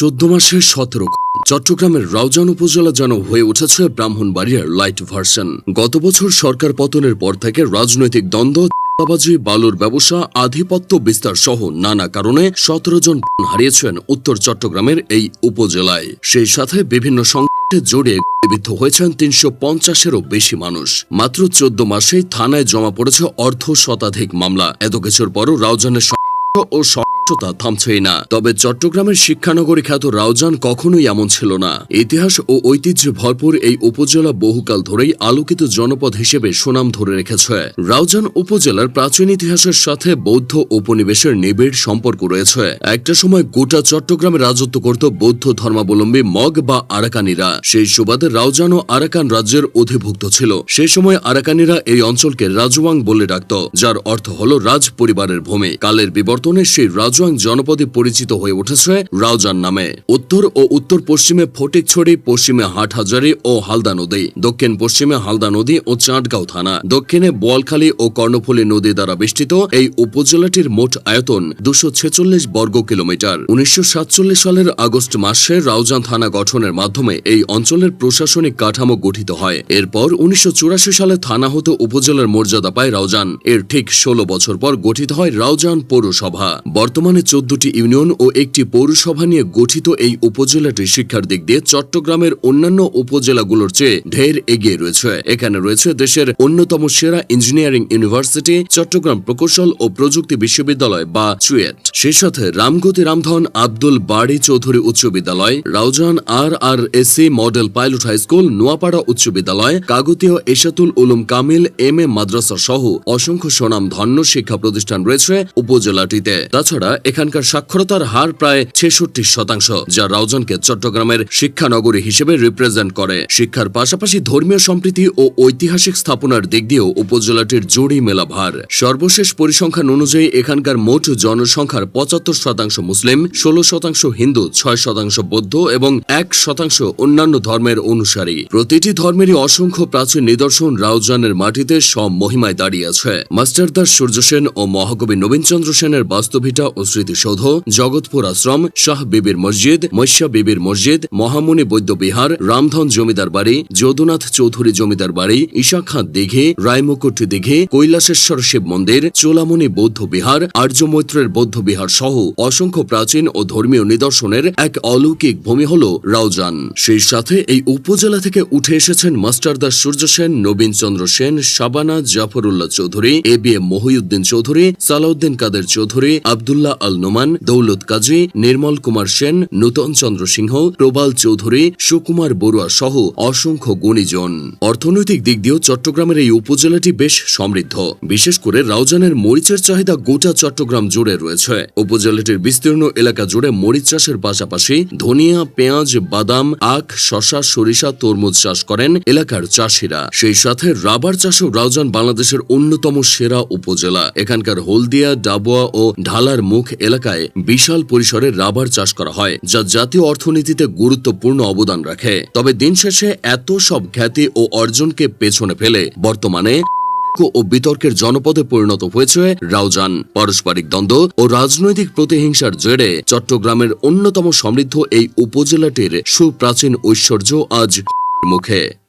চোদ্দ মাসে সতেরো চট্টগ্রামের রাউজান উপজেলা যেন হয়ে উঠেছে ব্রাহ্মণবাড়িয়ার লাইট ভার্সন। গত বছর সরকার পতনের পর থেকে রাজনৈতিক দ্বন্দ্ব, চাঁদাবাজি, বালুর ব্যবসা, আধিপত্য বিস্তার সহ নানা কারণে সতেরো জন হারিয়েছেন উত্তর চট্টগ্রামের এই উপজেলায়। সেই সাথে বিভিন্ন সংকটে জড়িয়ে গুলিবিদ্ধ হয়েছেন তিনশো পঞ্চাশেরও বেশি মানুষ। মাত্র চোদ্দ মাসেই থানায় জমা পড়েছে অর্ধ শতাধিক মামলা। এত কিছুর পরও রাউজানের ও সহিংসতা থামছেই না। তবে চট্টগ্রামের শিক্ষানগরী খ্যাত রাউজান কখনোই এমন ছিল না। ইতিহাস ও ঐতিহ্য ভরপুর এই উপজেলা বহুকাল ধরেই আলোকিত জনপদ হিসেবে সুনাম ধরে রেখেছে। রাউজান উপজেলার প্রাচীন ইতিহাসের সাথে বৌদ্ধ উপনিবেশের নিবিড় সম্পর্ক রয়েছে। একটা সময় গোটা চট্টগ্রামে রাজত্ব করত বৌদ্ধ ধর্মাবলম্বী মগ বা আরাকানিরা। সেই সুবাদে রাউজান ও আরাকান রাজ্যের অধিভুক্ত ছিল। সেই সময় আরাকানিরা এই অঞ্চলকে রাজওয়াং বলে ডাকত, যার অর্থ হল রাজ পরিবারের ভূমি। কালের বিবর্তনে সেই রাজওয়াং জনপদে পরিচিত হয়ে উঠেছে রাউজান নামে। উত্তর ও উত্তর পশ্চিমে ফটিকছড়ি, পশ্চিমে হাটহাজারি ও হালদা নদী। দক্ষিণ পশ্চিমে হালদা নদী ও চাঁদগাঁও থানা। দক্ষিণে বোয়ালখালী ও কর্ণফুলী নদী দ্বারা বেষ্টিত এই উপজেলাটির মোট আয়তন দুশো ছেচল্লিশ বর্গ কিলোমিটার। উনিশশো সালের আগস্ট মাসে রাউজান থানা গঠনের মাধ্যমে এই অঞ্চলের প্রশাসনিক কাঠামো গঠিত হয়। এরপর উনিশশো চুরাশি সালে থানা হতে উপজেলার মর্যাদা পায় রাউজান। এর ঠিক ষোলো বছর পর গঠিত হয় রাউজান পৌরসভা। বর্তমানে চোদ্দটি ইউনিয়ন ও একটি পৌরসভা নিয়ে গঠিত এই উপজেলাটি শিক্ষার দিক দিয়ে চট্টগ্রামের অন্যান্য উপজেলাগুলোর চেয়ে ঢের এগিয়ে রয়েছে। এখানে রয়েছে দেশের অন্যতম সেরা ইঞ্জিনিয়ারিং ইউনিভার্সিটি, চট্টগ্রাম প্রকৌশল ও প্রযুক্তি বিশ্ববিদ্যালয় বা চুয়েট। সেই সাথে রামগতি রামধন আব্দুল বাড়ি চৌধুরী উচ্চ বিদ্যালয়, Raozan R R A C model pilot high school Noapara উচ্চ বিদ্যালয়, কাগতীয় এশাতুল উলুম কামিল এম এ মাদ্রাসা সহ অসংখ্য সুনাম ধন্য শিক্ষা প্রতিষ্ঠান রয়েছে উপজেলাটিতে। তাছাড়া এখানকার সাক্ষরতার হার প্রায় ছেষট্টি শতাংশ, যা রাউজানকে চট্টগ্রামের শিক্ষানগরী হিসেবে রিপ্রেজেন্ট করে। শিক্ষার পাশাপাশি ধর্মীয় সম্প্রীতি ও ঐতিহাসিক স্থাপনার দিক দিয়েও উপজেলাটির জুড়ি মেলা ভার সর্বশেষ পরিসংখ্যান অনুযায়ী এখানকার মোট জনসংখ্যার পঁচাত্তর শতাংশ মুসলিম, ষোলো শতাংশ হিন্দু, ছয় শতাংশ বৌদ্ধ এবং এক শতাংশ অন্যান্য ধর্মের অনুসারী। প্রতিটি ধর্মেরই অসংখ্য প্রাচীন নিদর্শন রাউজানের মাটিতে সব মহিমায় দাঁড়িয়ে আছে। মাস্টারদাস সূর্য সেন ও মহাকবি নবীনচন্দ্র সেনের বাস্তুভিটা ও স্মৃতিসৌধ জগৎপুর আশ্রম শাহ বিবির মসজিদ, মৈশা বিবির মসজিদ, মহামুনি বৈদ্য বিহার, রামধন জমিদার বাড়ি, যদুনাথ চৌধুরী জমিদার বাড়ি ঈশা খাঁ দিঘি, রায়মুকুট দিঘে, কৈলাসেশ্বর শিব মন্দির, চোলামণি বৌদ্ধ বিহার আর্য মৈত্রের বৌদ্ধ বিহার সহ অসংখ্য প্রাচীন ও ধর্মীয় নিদর্শনের এক অলৌকিক ভূমি হল রাউজান সেই সাথে এই উপজেলা থেকে উঠে এসেছেন মাস্টারদাস Surya Sen Nabin Chandra Sen, Shabana Zafrullah Chowdhury, A B M Mohiuddin Chowdhury, Salahuddin Quader Chowdhury, Abdullah Al Noman Daulat Kazi, Nirmal Kumar Sen, Nutan Chandra Singha, প্রবাল চৌধুরী, সুকুমার বড়ুয়া সহ অসংখ্য গুণীজন। অর্থনৈতিক দিক দিয়েও চট্টগ্রামের এই উপজেলাটি বেশ সমৃদ্ধ। বিশেষ করে রাউজানের মরিচের চাহিদা গোটা চট্টগ্রাম জুড়ে রয়েছে। উপজেলাটির বিস্তীর্ণ এলাকা জুড়ে মরিচ চাষের পাশাপাশি ধনিয়া, পেঁয়াজ, বাদাম, আখ শশা সরিষা, তরমুজ চাষ করেন এলাকার চাষিরা। সেই সাথে রাবার চাষও রাউজান বাংলাদেশের অন্যতম সেরা উপজেলা। এখানকার হলদিয়া, ডাবুয়া ও ঢালার মুখ এলাকায় বিশাল পরিসরে রাবার চাষ করা হয়, যা জাতীয় অর্থনীতিতে গুরুত্বপূর্ণ অবদান রাখে। তবে দিন শেষে এত সব খ্যাতি ও অর্জনকে পেছনে ফেলে বর্তমানে ও বিতর্কের জনপদে পরিণত হয়েছে রাউজান। পারস্পরিক দ্বন্দ্ব ও রাজনৈতিক প্রতিহিংসার জেরে চট্টগ্রামের অন্যতম সমৃদ্ধ এই উপজেলাটির সুপ্রাচীন ঐশ্বর্য আজ মুখে।